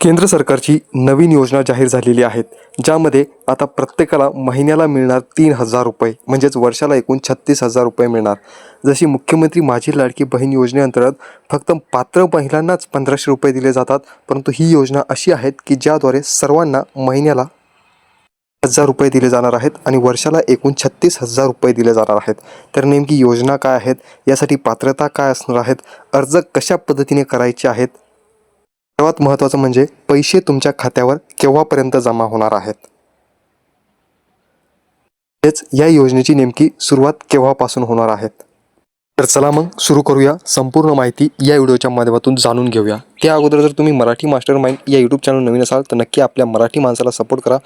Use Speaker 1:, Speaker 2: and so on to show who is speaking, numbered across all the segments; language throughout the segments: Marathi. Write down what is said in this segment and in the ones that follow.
Speaker 1: केंद्र सरकारची नवीन योजना जाहीर झालेली आहेत ज्यामध्ये आता प्रत्येकाला महिन्याला मिळणार तीन हजार रुपये म्हणजेच वर्षाला एकूण छत्तीस हजार रुपये मिळणार. जशी मुख्यमंत्री माझी लाडकी बहीण योजनेअंतर्गत फक्त पात्र महिलांनाच पंधराशे रुपये दिले जातात परंतु ही योजना अशी आहेत की ज्याद्वारे सर्वांना महिन्याला हजार रुपये दिले जाणार आहेत आणि वर्षाला एकूण छत्तीस हजार रुपये दिले जाणार आहेत. तर नेमकी योजना काय आहेत? यासाठी पात्रता काय असणार आहेत? अर्ज कशा पद्धतीने करायचे आहेत? सर्वात महत्त्वाचं म्हणजे पैसे तुमच्या खात्यावर केव्हापर्यंत जमा होणार आहेत? तेच या योजनेची नेमकी सुरुवात केव्हापासून होणार आहेत? तर चला मग सुरू करूया संपूर्ण माहिती या व्हिडिओच्या माध्यमातून जाणून घेऊया. त्या अगोदर जर तुम्ही मराठी मास्टर माइंड या यूट्यूब चॅनल नवीन असाल तर नक्की आपल्या मराठी माणसाला सपोर्ट करा.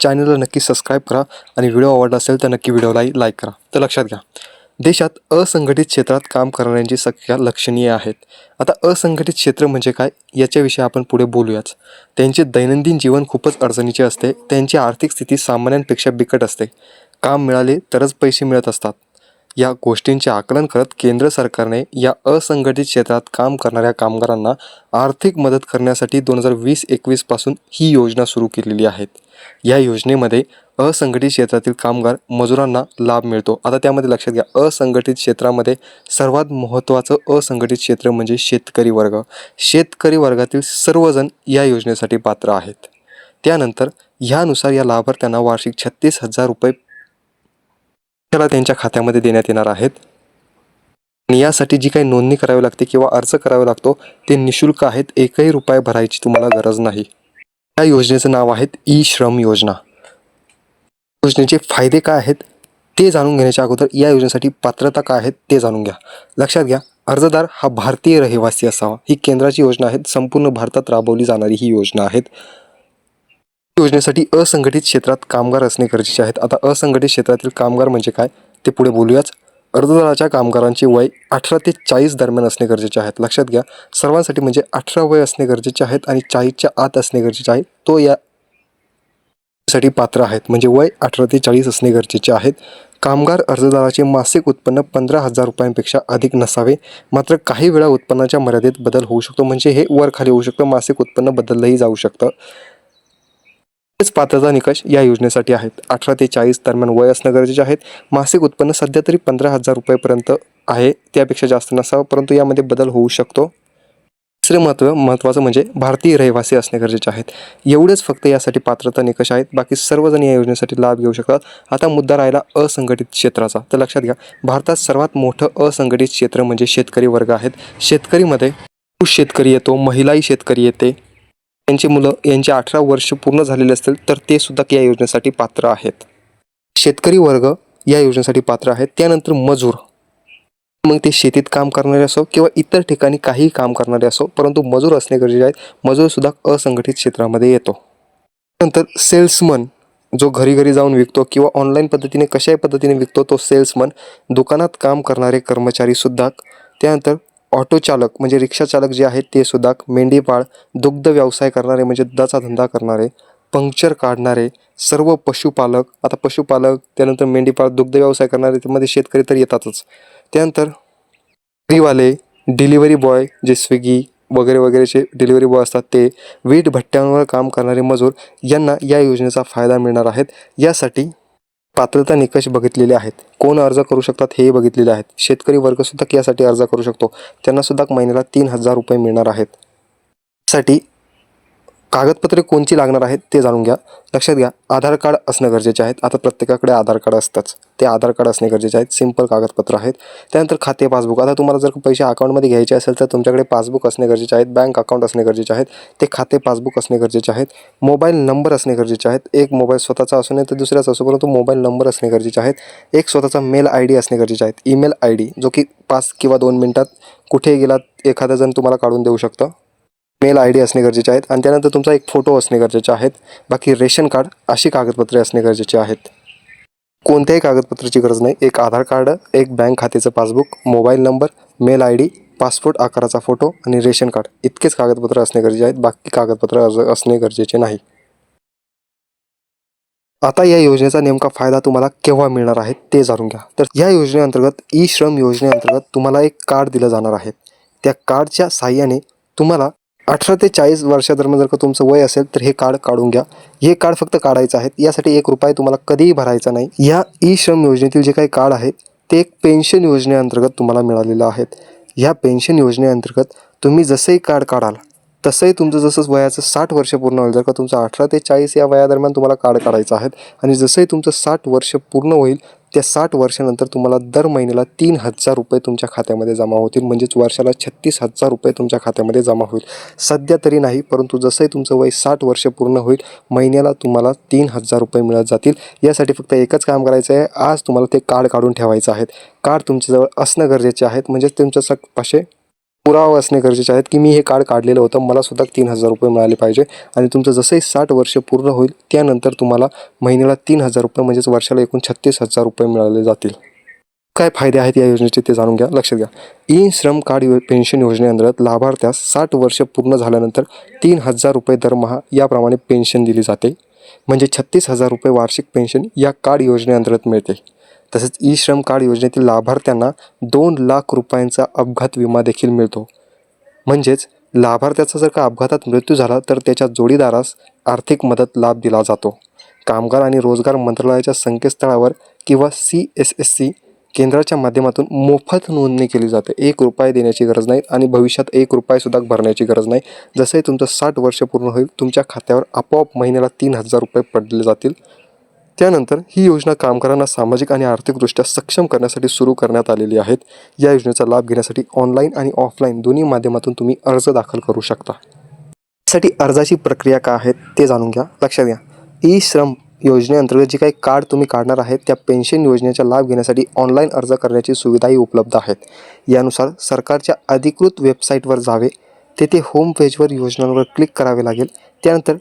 Speaker 1: चॅनलला नक्की सबस्क्राईब करा. आणि व्हिडिओ आवडला असेल तर नक्की व्हिडिओलाही लाईक करा. तर लक्षात घ्या. देशात असंघटित क्षेत्रात काम करणाऱ्यांची संख्या लक्षणीय आहेत. आता असंघटित क्षेत्र म्हणजे काय? याच्याविषयी आपण पुढे बोलूयाच त्यांचे दैनंदिन जीवन खूपच अडचणीचे असते. त्यांची आर्थिक स्थिती सामान्यांपेक्षा बिकट असते. काम मिळाले तरच पैसे मिळत असतात. या गोष्टींचे आकलन करत केंद्र सरकारने या असंघटित क्षेत्रात काम करणाऱ्या कामगारांना आर्थिक मदत करण्यासाठी दोन हजार वीस एकवीसपासून ही योजना सुरू केलेली आहे या योजनेमध्ये असंघटित क्षेत्रातील कामगार मजुरांना लाभ मिळतो. आता त्यामध्ये लक्षात घ्या असंघटित क्षेत्रामध्ये सर्वात महत्त्वाचं असंघटित क्षेत्र म्हणजे शेतकरी वर्ग. शेतकरी वर्गातील सर्वजण या योजनेसाठी पात्र आहेत. त्यानंतर ह्यानुसार या लाभार्थ्यांना वार्षिक छत्तीस हजार रुपये त्याला त्यांच्या खात्यामध्ये देण्यात येणार आहेत. आणि यासाठी जी काही नोंदणी करावी लागते किंवा अर्ज करावा लागतो ते निशुल्क आहेत. एकही रुपये भरायची तुम्हाला गरज नाही. या योजनेचं नाव आहे ई श्रम योजना. योजनेचे फायदे काय आहेत ते जाणून घेण्याच्या अगोदर या योजनेसाठी पात्रता काय आहेत ते जाणून घ्या. लक्षात घ्या अर्जदार हा भारतीय रहिवासी असावा. ही केंद्राची योजना आहे संपूर्ण भारतात राबवली जाणारी ही योजना आहेत. योजनेसाठी असंघटित क्षेत्रात कामगार असणे गरजेचे आहेत. आता असंघटित क्षेत्रातील कामगार म्हणजे काय ते पुढे बोलूयाच. अर्जदाराच्या कामगारांचे वय अठरा ते चाळीस दरम्यान असणे गरजेचे आहेत लक्षात घ्या सर्वांसाठी म्हणजे अठरा वय असणे गरजेचे आहेत आणि चाळीसच्या आत असणे गरजेचे आहे. तो या साठी पात्र आहेत. म्हणजे वय अठरा ते चाळीस असणे गरजेचे आहेत. कामगार अर्जदाराचे मासिक उत्पन्न पंधरा हजार रुपयांपेक्षा अधिक नसावे. मात्र काही वेळा उत्पन्नाच्या मर्यादेत बदल होऊ शकतो. म्हणजे हे वर खाली होऊ शकतं. मासिक उत्पन्न बदललंही जाऊ शकतं. पात्रता निकष या योजनेसाठी आहेत. अठरा ते चाळीस दरम्यान वय असणं गरजेचे आहेत मासिक उत्पन्न सध्या तरी पंधरा हजार रुपयेपर्यंत आहे. त्यापेक्षा जास्त नसावं परंतु यामध्ये बदल होऊ शकतो. तिसरे महत्त्व महत्त्वाचं म्हणजे भारतीय रहिवासी असणे गरजेचे आहेत. एवढेच फक्त यासाठी पात्रता निकष आहेत. बाकी सर्वजण या योजनेसाठी लाभ घेऊ शकतात. आता मुद्दा राहिला असंघटित क्षेत्राचा. तर लक्षात घ्या भारतात सर्वात मोठं असंघटित क्षेत्र म्हणजे शेतकरी वर्ग आहेत. शेतकरीमध्ये पुरुष शेतकरी येतो महिलाही शेतकरी येते. त्यांची मुलं यांचे अठरा वर्ष पूर्ण झालेले असतील तर ते सुद्धा या योजनेसाठी पात्र आहेत. शेतकरी वर्ग या योजनेसाठी पात्र आहेत. त्यानंतर मजूर. मग ते शेतीत काम करणारे असो किंवा इतर ठिकाणी काहीही काम करणारे असो परंतु मजूर असणे गरजेचे आहेत मजूर सुद्धा असंघटित क्षेत्रामध्ये येतो. नंतर सेल्समन जो घरी घरी जाऊन विकतो किंवा ऑनलाईन पद्धतीने कशाही पद्धतीने विकतो तो सेल्समन दुकानात काम करणारे कर्मचारी सुद्धा. त्यानंतर ऑटो चालक म्हणजे रिक्षा चालक जे आहेत ते सुद्धा मेंढीपाळ दुग्ध व्यवसाय करणारे म्हणजे दुधाचा धंदा करणारे पंक्चर काढणारे सर्व पशुपालक आता पशुपालक त्यानंतर मेंढीपाळ दुग्ध व्यवसाय करणारे त्यामध्ये शेतकरी तर येतातच. त्यानंतर फ्रीवाले डिलिव्हरी बॉय जे स्विगी वगैरे वगैरेचे डिलिव्हरी बॉय असतात ते वीट भट्ट्यांवर काम करणारे मजूर यांना या योजनेचा फायदा मिळणार आहेत. यासाठी पात्रता निकष बघितलेले आहेत. कोण अर्ज करू शकतात हे बघितलेले आहेत. शेतकरी वर्गसुद्धा यासाठी अर्ज करू शकतो. त्यांनासुद्धा महिन्याला तीन हजार रुपये मिळणार आहेत. साठी कागदपत्रे कोणची लागणार आहेत ते जाणून घ्या. लक्षात घ्या आधार कार्ड असणं गरजेचे आहेत. आता प्रत्येकाकडे आधार कार्ड असतंच. ते आधार कार्ड असणे गरजेचे आहेत. सिंपल कागदपत्र आहेत. त्यानंतर खाते पासबुक. आता तुम्हाला जर पैसे अकाउंटमध्ये घ्यायचे असेल तर तुमच्याकडे पासबुक असणे गरजेचे आहेत. बँक अकाउंट असणे गरजेचे आहेत. ते खाते पासबुक असणे गरजेचे आहेत. मोबाईल नंबर असणे गरजेचे आहेत. एक मोबाईल स्वतःचा असू नये तर दुसऱ्याचा असो परंतु मोबाईल नंबर असणे गरजेचे आहेत. एक स्वतःचा मेल आय डी असणे गरजेचे आहेत. ईमेल आय डी जो की पाच किंवा दोन मिनटात कुठे गेलात एखादा जण तुम्हाला काढून देऊ शकतं. मेल आय डी असणे गरजेचे आहेत आणि त्यानंतर तुमचा एक फोटो असणे गरजेचे आहेत. बाकी रेशन कार्ड अशी कागदपत्रे असणे गरजेचे आहेत. कोणत्याही कागदपत्राची गरज नाही. एक आधार कार्ड एक बँक खात्याचं passbook mobile number mail I D passport आकाराचा फोटो आणि रेशन कार्ड इतकेच कागदपत्र असणे गरजेचे आहेत. बाकी कागदपत्र अर्ज असणे गरजेचे नाही. आता या योजनेचा नेमका फायदा तुम्हाला केव्हा मिळणार आहे ते जाणून घ्या. तर या योजनेअंतर्गत ई श्रम योजनेअंतर्गत तुम्हाला एक कार्ड दिलं जाणार आहे. त्या कार्डच्या साह्याने तुम्हाला अठरा ते चाळीस वर्षादरम्यान जर का तुमचं वय असेल तर हे कार्ड काढून घ्या. हे कार्ड फक्त काढायचं आहे यासाठी एक रुपये तुम्हाला कधीही भरायचा नाही. या ई श्रम योजनेतील जे काही कार्ड आहेत ते एक पेन्शन योजनेअंतर्गत तुम्हाला मिळालेलं आहेत. ह्या पेन्शन योजनेअंतर्गत तुम्ही जसंही कार्ड काढाल तसंही तुमचं जसं वयाचं साठ वर्ष पूर्ण होईल जर का तुमचं अठरा ते चाळीस या वयादरम्यान तुम्हाला कार्ड काढायचं आहे आणि जसंही तुमचं साठ वर्ष पूर्ण होईल त्या साठ वर्षानंतर तुम्हाला दर महिन्याला तीन हजार रुपये तुमच्या खात्यामध्ये जमा होतील. म्हणजेच वर्षाला छत्तीस हजार रुपये तुमच्या खात्यामध्ये जमा होईल. सध्या तरी नाही परंतु जसंही तुमचं वय साठ वर्ष पूर्ण होईल महिन्याला तुम्हाला तीन हजार रुपये मिळत जातील. यासाठी फक्त एकच काम करायचं आहे. आज तुम्हाला ते कार्ड काढून ठेवायचं आहे. कार्ड तुमच्याजवळ असणं गरजेचे आहेत म्हणजेच तुमच्या सक पाचशे पुरावा असणे गरजेचे आहेत की मी हे कार्ड काढलेलं होतं मला सुद्धा तीन हजार रुपये मिळाले पाहिजे. आणि तुमचं जसंही साठ वर्ष पूर्ण होईल त्यानंतर तुम्हाला महिन्याला तीन हजार रुपये म्हणजेच वर्षाला एकूण छत्तीस हजार रुपये मिळाले जातील. काय फायदे आहेत या योजनेचे ते जाणून घ्या लक्षात घ्या. ई श्रम कार्ड यो पेन्शन योजनेअंतर्गत लाभार्थ्यास साठ वर्ष पूर्ण झाल्यानंतर तीन हजार रुपये दरमहा याप्रमाणे पेन्शन दिली जाते. म्हणजे छत्तीस हजार रुपये वार्षिक पेन्शन या कार्ड योजनेअंतर्गत मिळते. तसेच ई श्रम कार्ड योजनेतील लाभार्थ्यांना दोन लाख रुपयांचा अपघात विमा देखील मिळतो. म्हणजेच लाभार्थ्याचा जर का अपघातात मृत्यू झाला तर त्याच्या जोडीदारास आर्थिक मदत लाभ दिला जातो. कामगार आणि रोजगार मंत्रालयाच्या संकेतस्थळावर किंवा सी एस एस सी केंद्राच्या माध्यमातून मोफत नोंदणी केली जाते. एक रुपये देण्याची गरज नाही आणि भविष्यात एक रुपयासुद्धा भरण्याची गरज नाही. जसे तुमचं साठ वर्ष पूर्ण होईल तुमच्या खात्यावर आपोआप महिन्याला तीन हजार रुपये पडले जातील. त्यानंतर ही योजना कामगारांना सामाजिक आणि आर्थिकदृष्ट्या सक्षम करण्यासाठी सुरू करण्यात आलेली आहेत. या योजनेचा लाभ घेण्यासाठी ऑनलाईन आणि ऑफलाईन दोन्ही माध्यमातून तुम्ही अर्ज दाखल करू शकता. साठी अर्जाची प्रक्रिया काय आहे ते जाणून घ्या. लक्षात घ्या. ई श्रम योजनेअंतर्गत जे काही कार्ड तुम्ही काढणार आहेत त्या पेन्शन योजनेचा लाभ घेण्यासाठी ऑनलाईन अर्ज करण्याची सुविधाही उपलब्ध आहेत. यानुसार सरकारच्या अधिकृत वेबसाईटवर जावे तेथे होम पेजवर योजनांवर क्लिक करावे लागेल. त्यानंतर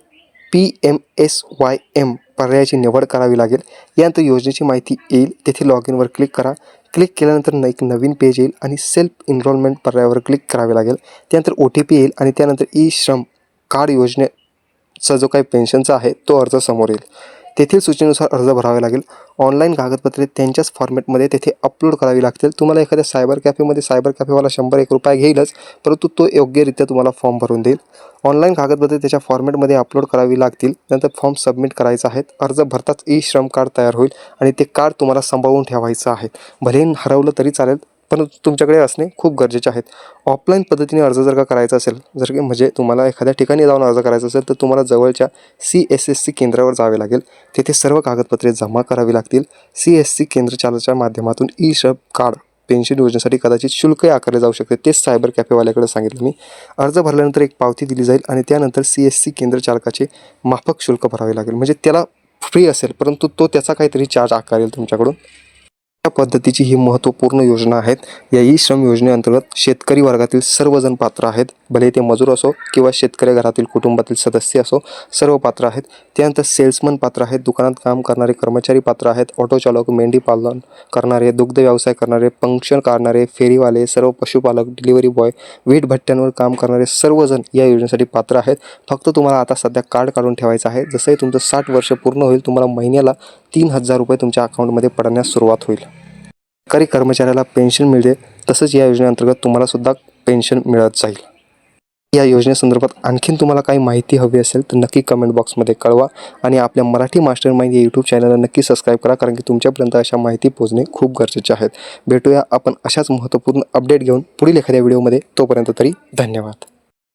Speaker 1: P M S Y M पर्यायाची निवड करावी लागेल. यानंतर योजनेची माहिती येईल. तेथे लॉग इनवर क्लिक करा. क्लिक केल्यानंतर न एक नवीन पेज येईल आणि सेल्फ इनरोलमेंट पर्यायावर क्लिक करावे लागेल. त्यानंतर ओ टी पी येईल आणि त्यानंतर ई श्रम कार्ड योजनेचा जो काही पेन्शनचा आहे तो अर्ज समोर येईल. तेथील सूचनेनुसार अर्ज भरावे लागेल. ऑनलाईन कागदपत्रे त्यांच्याच फॉर्मॅटमध्ये तेथे अपलोड करावी लागतील. तुम्हाला एखाद्या सायबर कॅफेमध्ये सायबर कॅफेवाला शंभर एक रुपये घेईलच परंतु तो योग्यरित्या तुम्हाला फॉर्म भरून देईल. ऑनलाईन कागदपत्रे त्याच्या फॉर्मॅटमध्ये अपलोड करावी लागतील. नंतर फॉर्म सबमिट करायचा आहे अर्ज भरताच ई श्रम कार्ड तयार होईल आणि ते कार्ड तुम्हाला सांभाळून ठेवायचं आहे. भलेही हरवलं तरी चालेल. पण तुमच्याकडे असणे खूप गरजेचे आहेत. ऑफलाईन पद्धतीने अर्ज जर का करायचा असेल जर की म्हणजे तुम्हाला एखाद्या ठिकाणी जाऊन अर्ज करायचा असेल तर तुम्हाला जवळच्या सी एस एस सी केंद्रावर जावे लागेल. तेथे सर्व कागदपत्रे जमा करावी लागतील. सी एस सी केंद्रचालकाच्या माध्यमातून ई श्रम कार्ड पेन्शन योजनेसाठी कदाचित शुल्कही आकारले जाऊ शकते. तेच सायबर कॅफेवाल्याकडे सांगितलं मी. अर्ज भरल्यानंतर एक पावती दिली जाईल आणि त्यानंतर सी एस सी केंद्र चालकाचे माफक शुल्क भरावे लागेल. म्हणजे त्याला फ्री असेल परंतु तो त्याचा काहीतरी चार्ज आकारेल तुमच्याकडून. या पद्धतीची ही महत्त्वपूर्ण योजना आहेत. या ई श्रम योजनेअंतर्गत शेतकरी वर्गातील सर्वजण पात्र आहेत. भले ते मजूर असो किंवा शेतकरी घरातील कुटुंबातील सदस्य असो सर्व पात्र आहेत. त्यानंतर सेल्समन पात्र आहेत दुकानात काम करणारे कर्मचारी पात्र आहेत ऑटो चालक मेंढी पालन करणारे दुग्ध व्यवसाय करणारे पंक्शन काढणारे फेरीवाले सर्व पशुपालक डिलिव्हरी बॉय वीट भट्ट्यांवर काम करणारे सर्वजण या योजनेसाठी पात्र आहेत. फक्त तुम्हाला आता सध्या कार्ड काढून ठेवायचं आहे. जसंही तुमचं साठ वर्ष पूर्ण होईल तुम्हाला महिन्याला तीन हजार रुपये तुमच्या अकाउंटमध्ये पडण्यास सुरुवात होईल. सरकारी कर्मचाऱ्याला पेन्शन मिळते तसंच या योजनेअंतर्गत तुम्हाला सुद्धा पेन्शन मिळत जाईल. या योजनेसंदर्भात आणखीन तुम्हाला काही माहिती हवी असेल तर नक्की कमेंट बॉक्समध्ये कळवा आणि आपल्या मराठी मास्टर माइंड या यूट्यूब चॅनलला नक्की सबस्क्राईब करा कारण की तुमच्यापर्यंत अशा माहिती पोहोचणे खूप गरजेचे आहेत. भेटूया आपण अशाच महत्त्वपूर्ण अपडेट घेऊन पुढील एखाद्या व्हिडिओमध्ये तोपर्यंत तरी धन्यवाद.